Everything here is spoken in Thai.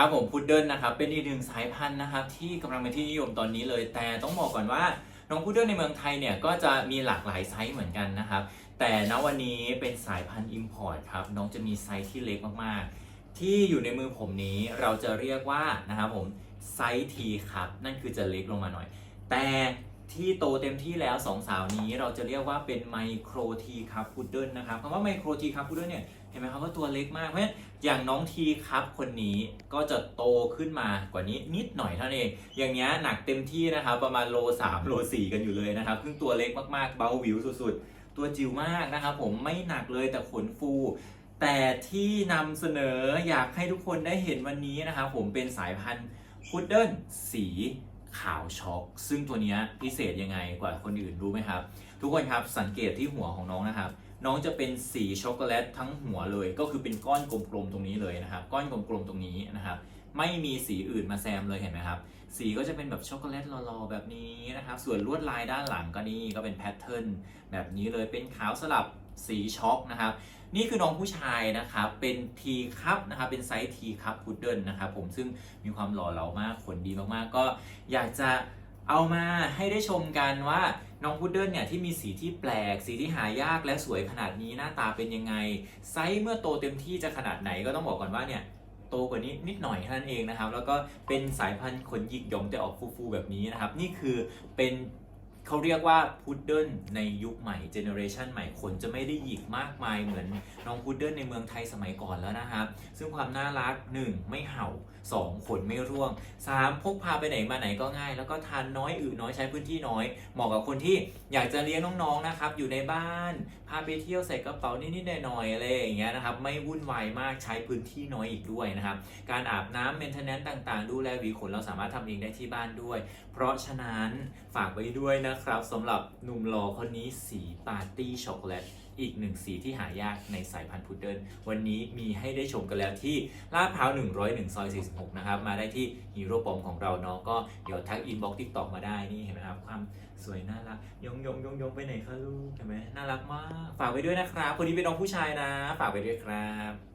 ครับผมพุดเดิ้ลนะครับเป็นอีกหนึ่งสายพันธุ์นะครับที่กำลังเป็นที่นิยมตอนนี้เลย แต่ต้องบอกก่อนว่าน้องพุดเดิ้ลในเมืองไทยเนี่ยก็จะมีหลากหลายไซส์เหมือนกันนะครับ แต่ณวันนี้เป็นสายพันธุ์อิมพอร์ตครับน้องจะมีไซส์ที่เล็กมากๆ ที่อยู่ในมือผมนี้เราจะเรียกว่านะครับผมไซส์ทีครับนั่นคือจะเล็กลงมาหน่อย แต่ ที่โตเต็มที่แล้วสองสาวนี้เราจะเรียกว่าเป็นไมโครทีครับพุดเดิ้ลนะครับคำว่าไมโครทีครับพุดเดิ้ลเนี่ยเห็นไหมครับว่าตัวเล็กมากเพราะฉะนั้นอย่างน้องทีครับคนนี้ก็จะโตขึ้นมากว่านี้นิดหน่อยเท่านั้นเอง อย่างเงี้ยหนักเต็มที่นะครับประมาณโล3โล4กันอยู่เลยนะครับซึ่งตัวเล็กมากๆเบาหวิวสุดๆ ตัวจิ๋วมากนะครับผมไม่หนักเลยแต่ขนฟูแต่ที่นำเสนออยากให้ทุกคนได้เห็นวันนี้นะครับผมเป็นสายพันธุ์พุดเดิ้ลสี ขาวช็อก ซึ่งตัวนี้พิเศษยังไงกว่าคนอื่นรู้ไหมครับ ทุกคนครับสังเกตที่หัวของน้องนะครับ น้องจะเป็นสีช็อกโกแลตทั้งหัวเลย ก็คือเป็นก้อนกลมๆตรงนี้เลยนะครับ ก้อนกลมๆตรงนี้นะครับ ไม่มีสีอื่นมาแซมเลยเห็นไหมครับ สีก็จะเป็นแบบช็อกโกแลตหล่อๆแบบนี้นะครับ ส่วนลวดลายด้านหลังก็นี่ก็เป็นแพทเทิร์นแบบนี้เลยเป็นขาวสลับ สีช็อกนะครับ นี่คือน้องผู้ชายนะครับเป็นทีคัพนะครับเป็นไซส์ทีคัพพุดเดิลนะครับผมซึ่งมีความหล่อเหลามากขนดีมากๆ ก็อยากจะเอามาให้ได้ชมกันว่าน้องพุดเดิลเนี่ยที่มีสีที่แปลก สีที่หายากและสวยขนาดนี้หน้าตาเป็นยังไง ไซส์เมื่อโตเต็มที่จะขนาดไหนก็ต้องบอกก่อนว่าเนี่ยโตกว่านี้นิดหน่อยเท่านั้นเองนะครับ แล้วก็เป็นสายพันธุ์ขนหยิกหยองแต่ออกฟูๆแบบนี้นะครับ นี่คือเป็น เขาเรียกว่าพุดเดิ้ลในยุคใหม่เจเนอเรชันใหม่ขนจะไม่ได้หยิกมากมายเหมือนน้องพุดเดิ้ลในเมืองไทยสมัยก่อนแล้วนะครับ ซึ่งความน่ารัก 1. ไม่เห่า 2. ขนไม่ร่วง 3. พกพาไปไหนมาไหนก็ง่าย แล้วก็ทานน้อยอึน้อยใช้พื้นที่น้อย เหมาะกับคนที่อยากจะเลี้ยงน้องๆนะครับอยู่ในบ้านพาไปเที่ยวใส่กระเป๋านิดๆหน่อยๆอะไรอย่างเงี้ยนะครับไม่วุ่นวายมากใช้พื้นที่น้อยอีกด้วยนะครับการอาบน้ำเมนเทนแนนต์ต่าง ๆ ดูแลหวีขนเราสามารถทำเองได้ที่บ้านด้วย เพราะฉะนั้นฝากไว้ด้วยนะครับสำหรับหนุ่มหล่อคนนี้สีปาร์ตี้ช็อกโกแลตอีกหนึ่งสีที่หายากในสายพันธุ์พุดเดิ้ลวันนี้มีให้ได้ชมกันแล้วที่ลาดพร้าว 101 ซอย 46 นะครับ มาได้ที่ฮีโร่ปอมของเราเนาะก็เดี๋ยวทักอินบ็อกซ์ทิกตอกมาได้นี่เห็นไหมครับ ความสวยน่ารัก ยงยงยงยงไปไหนคะลูกเห็นไหมน่ารักมาก ฝากไว้ด้วยนะครับคนนี้เป็นน้องผู้ชายนะ ฝากไว้ด้วยครับ